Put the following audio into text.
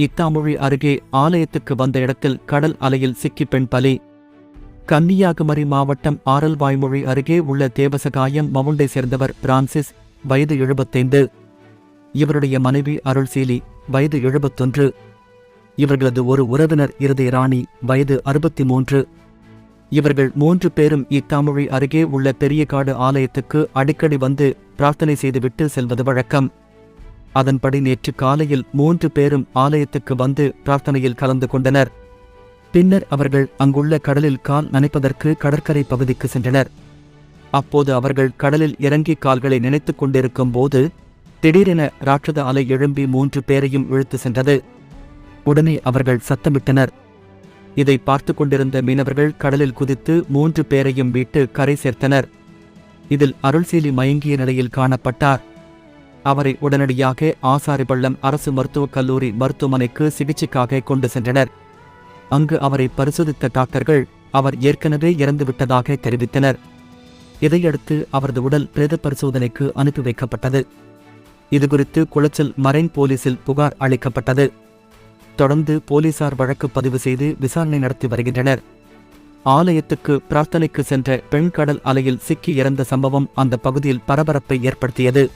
இத்தாமொழி அருகே ஆலயத்துக்கு வந்த இடத்தில் கடல் அலையில் சிக்கி பெண் பலி. கன்னியாகுமரி மாவட்டம் ஆரல்வாய்மொழி அருகே உள்ள தேவசகாயம் மவுண்டை சேர்ந்தவர் பிரான்சிஸ் வயது எழுபத்தைந்து. இவருடைய மனைவி அருள்சீலி வயது எழுபத்தொன்று. இவர்களது ஒரு உறவினர் இருதய ராணி வயது அறுபத்தி மூன்று இவர்கள் மூன்று பேரும் இத்தாமொழி அருகே உள்ள பெரியகாடு ஆலயத்துக்கு அடிக்கடி வந்து பிரார்த்தனை செய்துவிட்டு செல்வது வழக்கம். அதன்படி நேற்று காலையில் மூன்று பேரும் ஆலயத்துக்கு வந்து பிரார்த்தனையில் கலந்து கொண்டனர். பின்னர் அவர்கள் அங்குள்ள கடலில் கால் நனைப்பதற்கு கடற்கரை பகுதிக்கு சென்றனர். அப்போது அவர்கள் கடலில் இறங்கி கால்களை நினைத்துக் கொண்டிருக்கும் போது திடீரென ராட்சத அலை எழும்பி மூன்று பேரையும் இழுத்து சென்றது. உடனே அவர்கள் சத்தமிட்டனர். இதை பார்த்து கொண்டிருந்த மீனவர்கள் கடலில் குதித்து மூன்று பேரையும் விட்டு கரை சேர்த்தனர். இதில் அருள்சீலி மயங்கிய நிலையில் காணப்பட்டார். அவரை உடனடியாக ஆசாரிபள்ளம் அரசு மருத்துவக் கல்லூரி மருத்துவமனைக்கு சிகிச்சைக்காக கொண்டு சென்றனர். அங்கு அவரை பரிசோதித்த டாக்டர்கள் அவர் ஏற்கனவே இறந்துவிட்டதாக தெரிவித்தனர். இதையடுத்து அவரது உடல் பிரேத பரிசோதனைக்கு அனுப்பி வைக்கப்பட்டது. இதுகுறித்து குளச்சல் மரைன் போலீசில் புகார் அளிக்கப்பட்டது. தொடர்ந்து போலீசார் வழக்கு பதிவு செய்து விசாரணை நடத்தி வருகின்றனர். ஆலயத்துக்கு பிரார்த்தனைக்கு சென்ற பெண் கடல் அலையில் சிக்கி இறந்த சம்பவம் அந்த பகுதியில் பரபரப்பை ஏற்படுத்தியது.